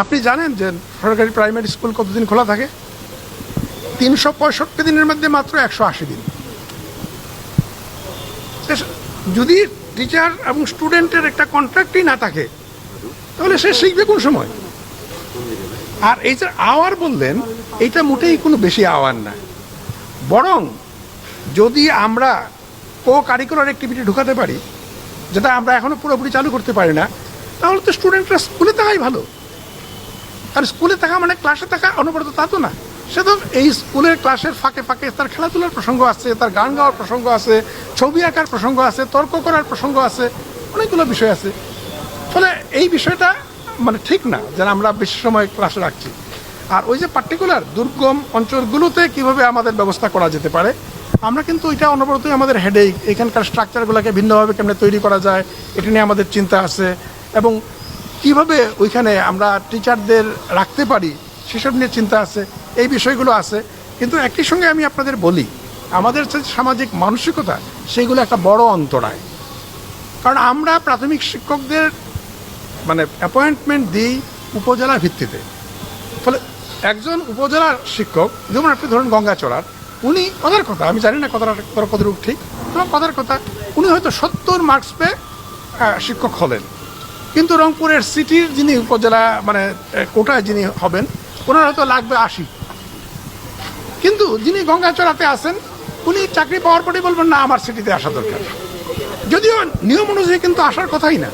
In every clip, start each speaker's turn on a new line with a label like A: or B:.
A: আপনি জানেন যে সরকারি প্রাইমারি স্কুল কতদিন খোলা থাকে? তিনশো পঁয়ষট্টি দিনের মধ্যে মাত্র একশো আশি দিন। যদি টিচার এবং স্টুডেন্টের একটা কন্ট্রাক্টই না থাকে, তাহলে সে শিখবে কোন সময়? আর এই যে আওয়ার বললেন, এইটা মোটেই কোনো বেশি আওয়ার না। বরং যদি আমরা কো কারিকুলার অ্যাক্টিভিটি ঢুকাতে পারি, যেটা আমরা এখনও পুরোপুরি চালু করতে পারি না, তাহলে তো স্টুডেন্টরা স্কুলে থাকাই ভালো। আর স্কুলে থাকা মানে ক্লাসে থাকা অনবরত তা তো না। সে তো এই স্কুলের ক্লাসের ফাঁকে ফাঁকে তার খেলাধুলার প্রসঙ্গ আছে, তার গান গাওয়ার প্রসঙ্গ আছে, ছবি আঁকার প্রসঙ্গ আছে, তর্ক করার প্রসঙ্গ আছে, অনেকগুলো বিষয় আছে। ফলে এই বিষয়টা মানে ঠিক না, যেন আমরা বেশি সময় ক্লাসে রাখছি। আর ওই যে পার্টিকুলার দুর্গম অঞ্চলগুলোতে কীভাবে আমাদের ব্যবস্থা করা যেতে পারে, আমরা কিন্তু এটা অনবরতই আমাদের হেডেক এখানকার স্ট্রাকচারগুলোকে ভিন্নভাবে কেমনে তৈরি করা যায়, এটা নিয়ে আমাদের চিন্তা আছে। এবং কীভাবে ওইখানে আমরা টিচারদের রাখতে পারি, সেসব নিয়ে চিন্তা আছে, এই বিষয়গুলো আছে। কিন্তু একই সঙ্গে আমি আপনাদের বলি, আমাদের যে সামাজিক মানসিকতা, সেগুলো একটা বড় অন্তরায়। কারণ আমরা প্রাথমিক শিক্ষকদের মানে অ্যাপয়েন্টমেন্ট দিই উপজেলা ভিত্তিতে। ফলে একজন উপজেলা শিক্ষক, যেমন আপনি ধরুন গঙ্গাচড়ার, উনি কথার কথা, আমি জানি না কথাটা কথা কতটুকু ঠিক কথার কথা, উনি হয়তো সত্তর মার্কস পেয়ে শিক্ষক হলেন। কিন্তু রংপুরের সিটির যিনি উপজেলা মানে কোটায় যিনি হবেন, ওনার হয়তো লাগবে আশি। কিন্তু যিনি গঙ্গাচড়াতে আসেন, উনি চাকরি পাওয়ার পরেই বলবেন, না, আমার সিটিতে আসা দরকার। যদিও নিয়ম অনুযায়ী কিন্তু আসার কথাই না।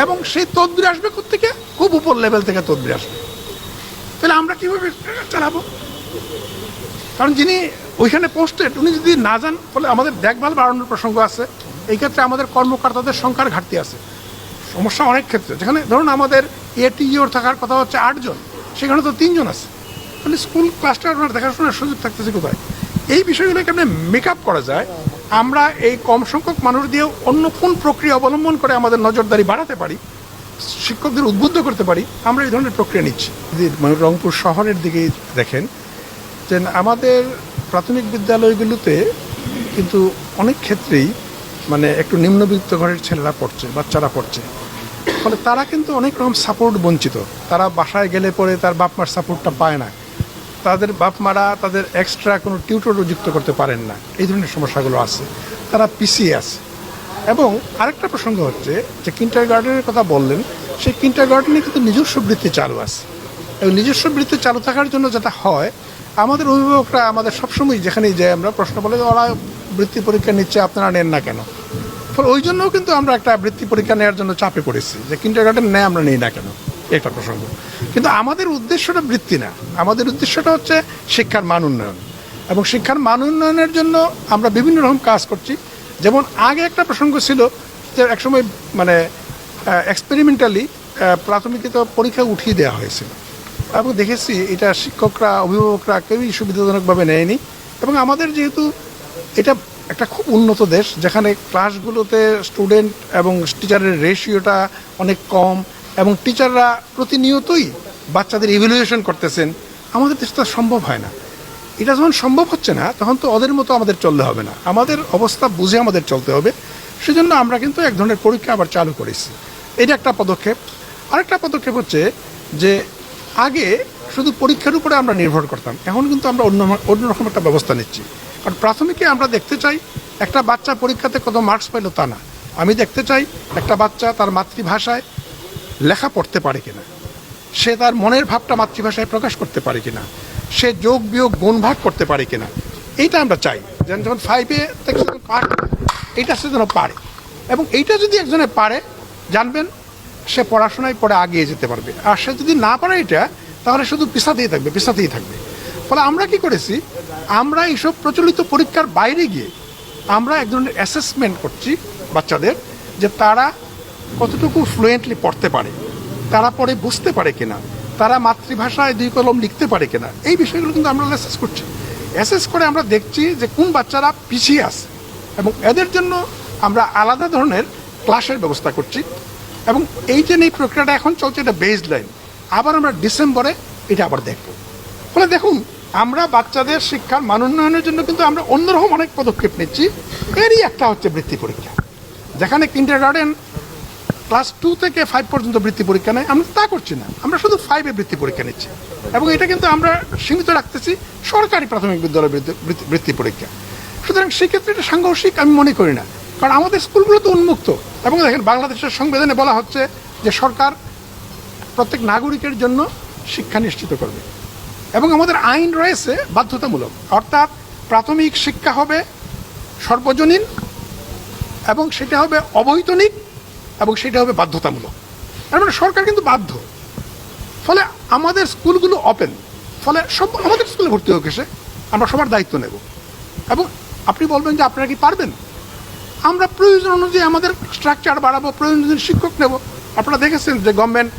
A: এবং সেই তদবির আসবে থেকে খুব উপর লেভেল থেকে তদবির আসবে। তাহলে আমরা কীভাবে চালাবো? কারণ যিনি ওইখানে পোস্টেড উনি যদি না যান ফলে আমাদের দেখভাল বাড়ানোর প্রসঙ্গ আছে। এই ক্ষেত্রে আমাদের কর্মকর্তাদের সংখ্যার ঘাটতি আছে। সমস্যা অনেক ক্ষেত্রে। যেখানে ধরুন আমাদের এটিওর থাকার কথা হচ্ছে আটজন সেখানে তো তিনজন আছে। মানে স্কুল ক্লাসটা আপনার দেখাশোনার সুযোগ থাকতেছে কোথায়? এই বিষয়গুলোকে আপনি মেক আপ করা যায়? আমরা এই কম সংখ্যক মানুষ দিয়ে অন্য কোন প্রক্রিয়া অবলম্বন করে আমাদের নজরদারি বাড়াতে পারি? শিক্ষকদের উদ্বুদ্ধ করতে পারি? আমরা এই ধরনের প্রক্রিয়া নিচ্ছি। যদি মানে রংপুর শহরের দিকে দেখেন যে আমাদের প্রাথমিক বিদ্যালয়গুলোতে কিন্তু অনেক ক্ষেত্রেই মানে একটু নিম্নবিত্ত ঘরের ছেলেরা পড়ছে, বাচ্চারা পড়ছে। ফলে তারা কিন্তু অনেক রকম সাপোর্ট বঞ্চিত। তারা বাসায় গেলে পরে তার বাপ মার সাপোর্টটা পায় না। তাদের বাপ মারা তাদের এক্সট্রা কোনো টিউটরও যুক্ত করতে পারেন না। এই ধরনের সমস্যাগুলো আছে। তারা পিছিয়ে আছে। এবং আরেকটা প্রসঙ্গ হচ্ছে যে কিন্টার গার্ডেনের কথা বললেন সেই কিন্টার গার্ডেনে কিন্তু নিজস্ব বৃত্তি চালু আছে। এবং নিজস্ব বৃত্তি চালু থাকার জন্য যেটা হয়, আমাদের অভিভাবকরা আমাদের সবসময় যেখানেই যাই আমরা প্রশ্ন বলে ওরা বৃত্তি পরীক্ষা নিচ্ছে, আপনারা নেন না কেন? ফলে ওই জন্যও কিন্তু আমরা একটা বৃত্তি পরীক্ষা নেওয়ার জন্য চাপে পড়েছি, যে কিন্টার গার্ডেন নেয়, আমরা নিই না কেন? একটা প্রসঙ্গ। কিন্তু আমাদের উদ্দেশ্যটা বৃত্তি না। আমাদের উদ্দেশ্যটা হচ্ছে শিক্ষার মান উন্নয়ন। এবং শিক্ষার মান উন্নয়নের জন্য আমরা বিভিন্ন রকম কাজ করছি। যেমন আগে একটা প্রসঙ্গ ছিল যে একসময় মানে এক্সপেরিমেন্টালি প্রাথমিকত পরীক্ষা উঠিয়ে দেওয়া হয়েছিল। এবং দেখেছি এটা শিক্ষকরা, অভিভাবকরা কেউই সুবিধাজনকভাবে নেয়নি। এবং আমাদের যেহেতু এটা একটা খুব উন্নত দেশ, যেখানে ক্লাসগুলোতে স্টুডেন্ট এবং টিচারের রেশিওটা অনেক কম এবং টিচাররা প্রতিনিয়তই বাচ্চাদের ইভ্যালুয়েশন করতেছেন। আমাদের দেশে তো সম্ভব হয় না। এটা যখন সম্ভব হচ্ছে না, তখন তো ওদের মতো আমাদের চললে হবে না। আমাদের অবস্থা বুঝে আমাদের চলতে হবে। সেজন্য আমরা কিন্তু এক ধরনের পরীক্ষা আবার চালু করেছি। এটা একটা পদক্ষেপ। আরেকটা পদক্ষেপ হচ্ছে যে আগে শুধু পরীক্ষার উপরে আমরা নির্ভর করতাম। এখন কিন্তু আমরা অন্য অন্যরকম একটা ব্যবস্থা নিচ্ছি। কারণ প্রাথমিকে আমরা দেখতে চাই একটা বাচ্চা পরীক্ষাতে কত মার্কস পাইলো তা না। আমি দেখতে চাই একটা বাচ্চা তার মাতৃভাষায় লেখা পড়তে পারে কিনা। সে তার মনের ভাবটা মাতৃভাষায় প্রকাশ করতে পারে কিনা। সে যোগ, বিয়োগ, গুণ, ভাগ করতে পারে কিনা। এইটা আমরা চাই। যেন যখন ফাইভে আট এইটা সে যেন পারে। এবং এইটা যদি একজনে পারে, জানবেন সে পড়াশোনায় পড়ে আগিয়ে যেতে পারবে। আর সে যদি না পারে এটা, তাহলে শুধু পিছাতেই থাকবে পিছাতেই থাকবে। ফলে আমরা কি করেছি? আমরা এইসব প্রচলিত পরীক্ষার বাইরে গিয়ে আমরা এক ধরনের অ্যাসেসমেন্ট করছি বাচ্চাদের যে তারা কতটুকু ফ্লুয়েন্টলি পড়তে পারে, তারা পরে বুঝতে পারে কিনা, তারা মাতৃভাষায় দুই কলম লিখতে পারে কিনা, এই বিষয়গুলো কিন্তু আমরা অ্যাসেস করছি। অ্যাসেস করে আমরা দেখছি যে কোন বাচ্চারা পিছিয়ে আছে এবং এদের জন্য আমরা আলাদা ধরনের ক্লাসের ব্যবস্থা করছি এবং এই যে এই প্রক্রিয়াটা এখন চলছে এটা বেসড লাইন আবার আমরা ডিসেম্বরে এটা আবার দেখব। ফলে দেখুন আমরা বাচ্চাদের শিক্ষার মান উন্নয়নের জন্য কিন্তু আমরা অন্যরকম অনেক পদক্ষেপ নিচ্ছি। এরই একটা হচ্ছে বৃত্তি পরীক্ষা। যেখানে কিন্ডার গার্ডেন ক্লাস টু থেকে ফাইভ পর্যন্ত বৃত্তি পরীক্ষা নেয়, আমরা তা করছি না। আমরা শুধু ফাইভে বৃত্তি পরীক্ষা নিচ্ছি। এবং এটা কিন্তু আমরা সীমিত রাখতেছি সরকারি প্রাথমিক বিদ্যালয় বৃত্তি- পরীক্ষা। সুতরাং সেক্ষেত্রে এটা সাংঘর্ষিক আমি মনে করি না। কারণ আমাদের স্কুলগুলো তো উন্মুক্ত। এবং দেখেন বাংলাদেশের সংবিধানে বলা হচ্ছে যে সরকার প্রত্যেক নাগরিকের জন্য শিক্ষা নিশ্চিত করবে। এবং আমাদের আইন রয়েছে বাধ্যতামূলক। অর্থাৎ প্রাথমিক শিক্ষা হবে সর্বজনীন এবং সেটা হবে অবৈতনিক এবং সেটা হবে বাধ্যতামূলক। তার মানে সরকার কিন্তু বাধ্য। ফলে আমাদের স্কুলগুলো ওপেন ফলে সব আমাদের স্কুলে ভর্তি হোক এসে আমরা সবার দায়িত্ব নেব। এবং আপনি বলবেন যে আপনারা কি পারবেন? আমরা প্রয়োজন অনুযায়ী আমাদের স্ট্রাকচার বাড়াবো, প্রয়োজন শিক্ষক নেব। আপনারা দেখেছেন যে গভর্নমেন্ট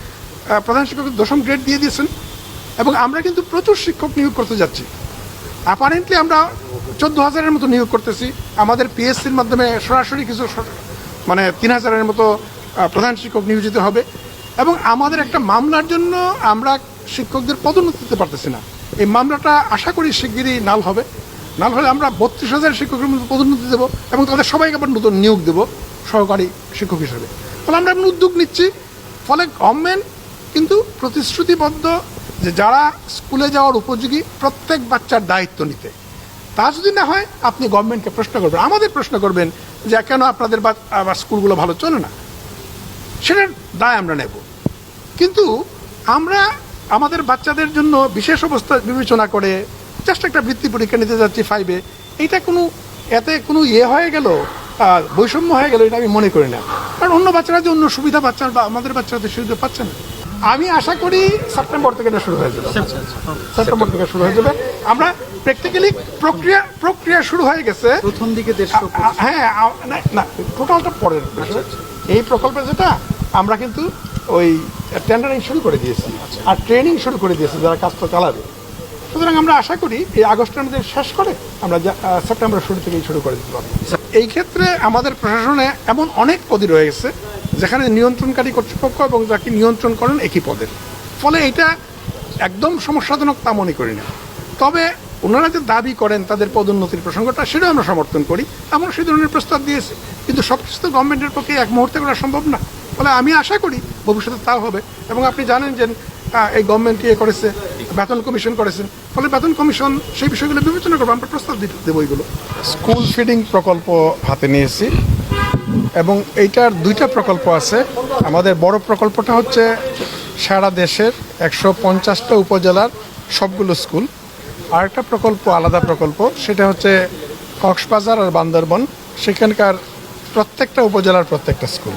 A: প্রধান শিক্ষক দশম গ্রেড দিয়ে দিয়েছেন। এবং আমরা কিন্তু প্রচুর শিক্ষক নিয়োগ করতে যাচ্ছি। অ্যাপারেন্টলি আমরা চোদ্দ হাজারের মতো নিয়োগ করতেছি। আমাদের পিএসসির মাধ্যমে সরাসরি কিছু মানে তিন হাজারের মতো প্রধান শিক্ষক নিয়োজিত হবে। এবং আমাদের একটা মামলার জন্য আমরা শিক্ষকদের পদোন্নতি দিতে পারতেছি না। এই মামলাটা আশা করি শিগগিরই নাল হবে। নাল হলে আমরা বত্রিশ হাজার শিক্ষকের মতো পদোন্নতি দেবো এবং তাদের সবাইকে আবার নতুন নিয়োগ দেবো সহকারী শিক্ষক হিসেবে। ফলে আমরা উদ্যোগ নিচ্ছি। ফলে গভর্নমেন্ট কিন্তু প্রতিশ্রুতিবদ্ধ যে যারা স্কুলে যাওয়ার উপযোগী প্রত্যেক বাচ্চার দায়িত্ব নিতে। তা যদি না হয়, আপনি গভর্নমেন্টকে প্রশ্ন করবেন। আমাদের প্রশ্ন করবেন যে, কেন আপনাদের স্কুলগুলো ভালো চলে না? সেটার দায় আমরা নেব। কিন্তু আমরা আমাদের বাচ্চাদের জন্য বিশেষ অবস্থা বিবেচনা করে জাস্ট একটা বৃত্তি পরীক্ষা নিতে যাচ্ছি ফাইভে এইটা কোনো, এতে কোনো ইয়ে হয়ে গেল বৈষম্য হয়ে গেল এটা আমি মনে করি না। কারণ অন্য বাচ্চারা যে অন্য সুবিধা পাচ্ছেন বা আমাদের বাচ্চারা তো সুবিধা পাচ্ছে না। আমি আশা করি সেপ্টেম্বর থেকে এটা শুরু হয়ে যাবে। সেপ্টেম্বর থেকে শুরু হয়ে যাবে। আমরা প্র্যাকটিক্যালি প্রক্রিয়া প্রক্রিয়া শুরু হয়ে গেছে।
B: প্রথম দিকে
A: হ্যাঁ না, টোটালটা পরের এই প্রকল্পে যেটা আমরা কিন্তু ওই টেন্ডারিং শুরু করে দিয়েছি। আর ট্রেনিং শুরু করে দিয়েছি যারা কাজটা চালাবে। সুতরাং আমরা আশা করি এই আগস্টের মধ্যে শেষ করে আমরা সেপ্টেম্বরের শুরু থেকেই শুরু করে দিতে পারব। এই ক্ষেত্রে আমাদের প্রশাসনে এমন অনেক পদই রয়ে গেছে যেখানে নিয়ন্ত্রণকারী কর্তৃপক্ষ এবং যাকে নিয়ন্ত্রণ করেন একই পদের ফলে এটা একদম সমস্যাজনক তা মনে করি না। তবে ওনারা যে দাবি করেন তাদের পদোন্নতির প্রসঙ্গটা, সেটাও আমরা সমর্থন করি। এমন সেই ধরনের প্রস্তাব দিয়েছি। কিন্তু সব কিছু তো গভর্নমেন্টের পক্ষে এক মুহূর্তে করা সম্ভব না। ফলে আমি আশা করি ভবিষ্যতে তাও হবে। এবং আপনি জানেন যে এই গভর্নমেন্ট ইয়ে করেছে, বেতন কমিশন করেছেন ফলে বেতন কমিশন সেই বিষয়গুলো বিবেচনা করব। আমরা প্রস্তাব দিতে দেবো এইগুলো স্কুল ফিডিং প্রকল্প হাতে নিয়েছি। এবং এইটার দুইটা প্রকল্প আছে। আমাদের বড় প্রকল্পটা হচ্ছে সারা দেশের একশো পঞ্চাশটা উপজেলার সবগুলো স্কুল। আরেকটা প্রকল্প, আলাদা প্রকল্প, সেটা হচ্ছে কক্সবাজার আর বান্দরবন। সেখানকার প্রত্যেকটা উপজেলার প্রত্যেকটা স্কুল।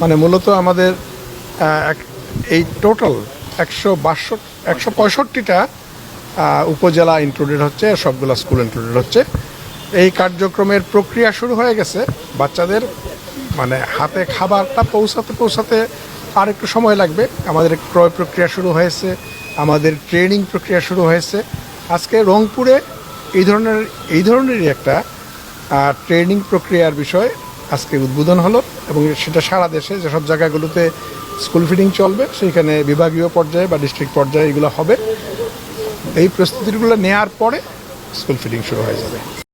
A: মানে মূলত আমাদের এক- এই টোটাল একশো বাষট্টি, একশো পঁয়ষট্টিটা উপজেলা ইনক্লুডেড হচ্ছে, সবগুলো স্কুল ইনক্লুডেড হচ্ছে। এই কার্যক্রমের প্রক্রিয়া শুরু হয়ে গেছে। বাচ্চাদের মানে হাতে খাবারটা পৌঁছাতে পৌঁছাতে আর একটু সময় লাগবে। আমাদের ক্রয় প্রক্রিয়া শুরু হয়েছে, আমাদের ট্রেনিং প্রক্রিয়া শুরু হয়েছে। আজকে রংপুরে এই ধরনের, এই ধরনেরই একটা ট্রেনিং প্রক্রিয়ার বিষয় আজকে উদ্বোধন হলো এবং সেটা সারা দেশে যেসব জায়গাগুলোতে স্কুল ফিডিং চলবে সেইখানে বিভাগীয় পর্যায়ে বা ডিস্ট্রিক্ট পর্যায়ে এগুলো হবে। এই প্রস্তুতিগুলো নেওয়ার পরে স্কুল ফিডিং শুরু হয়ে যাবে।